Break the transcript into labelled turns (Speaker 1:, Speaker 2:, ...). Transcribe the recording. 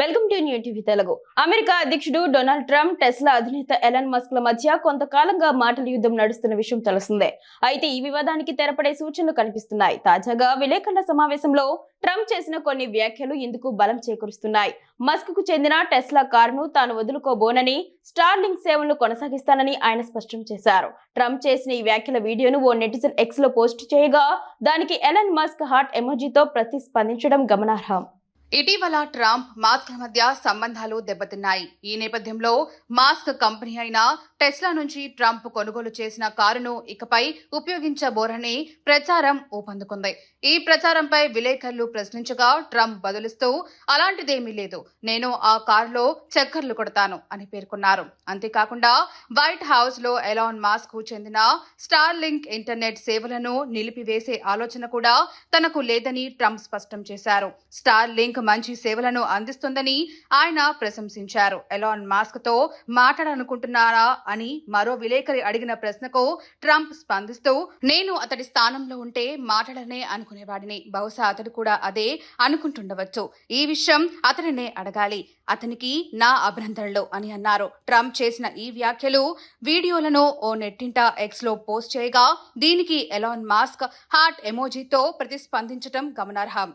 Speaker 1: Welcome to new TV Telugu. America అధ్యక్షుడు Donald Trump Tesla అధినేత Elon Musk ల మధ్య కొంతకాలంగా మాటల యుద్ధం నడుస్తున్న విషయం తెలిసిందే అయితే ఈ వివాదానికి తెరపడే సూచనలు కనిపిస్తున్నాయి. తాజాగా విలేకరుల సమావేశంలో ట్రంప్ చేసిన కొన్ని వ్యాఖ్యలు ఇందుకు బలం చేకూరుస్తున్నాయి. మస్క్కు చెందిన టెస్లా కారును తాను వదులుకోబోనని స్టార్లింగ్ సేవలను కొనసాగిస్తానని ఆయన స్పష్టం చేశారు. ట్రంప్ చేసిన ఈ వ్యాఖ్యల వీడియోను ఓ నెటిజన్ ఎక్స్లో పోస్ట్ చేయగా దానికి ఎలన్ మస్క్ హార్ట్ ఎమోజీతో ప్రతిస్పందించడం గమనార్హం.
Speaker 2: ఇటీవల ట్రంప్ మాస్క్ మధ్య సంబంధాలు దెబ్బతిన్నాయి. ఈ నేపథ్యంలో మాస్క్ కంపెనీ అయిన టెస్లా నుంచి ట్రంప్ కొనుగోలు చేసిన కారును ఇకపై ఉపయోగించబోరని ప్రచారం ఊపందుకుంది. ఈ ప్రచారంపై విలేకరులు ప్రశ్నించగా ట్రంప్ బదులిస్తూ అలాంటిదేమీ లేదు. నేను ఆ కారులో చక్కర్లు కొడతాను అని పేర్కొన్నారు. అంతేకాకుండా వైట్ హౌస్లో ఎలాన్ మాస్క్కు చెందిన స్టార్ లింక్ ఇంటర్నెట్ సేవలను నిలిపివేసే ఆలోచన కూడా తనకు లేదని ట్రంప్ స్పష్టం చేశారు. స్టార్ లింక్ మంచి సేవలను అందిస్తుందని ఆయన ప్రశంసించారు. ఎలాన్ మాస్క్తో మాట్లాడాలనుకుంటున్నారా అని మరో విలేకరి అడిగిన ప్రశ్నకు ట్రంప్ స్పందిస్తూ నేను అతడి స్థానంలో ఉంటే మాట్లాడనే అనుకునేవాడిని. బహుశా అతడు కూడా అదే అనుకుంటుండవచ్చు. ఈ విషయం అతడినే అడగాలి. అతనికి నా అభినందనలు అని అన్నారు. ట్రంప్ చేసిన ఈ వ్యాఖ్యలు వీడియోలను ఓ నెట్టింట ఎక్స్లో పోస్ట్ చేయగా దీనికి ఎలాన్ మాస్క్ హార్ట్ ఎమోజీతో ప్రతిస్పందించడం గమనార్హం.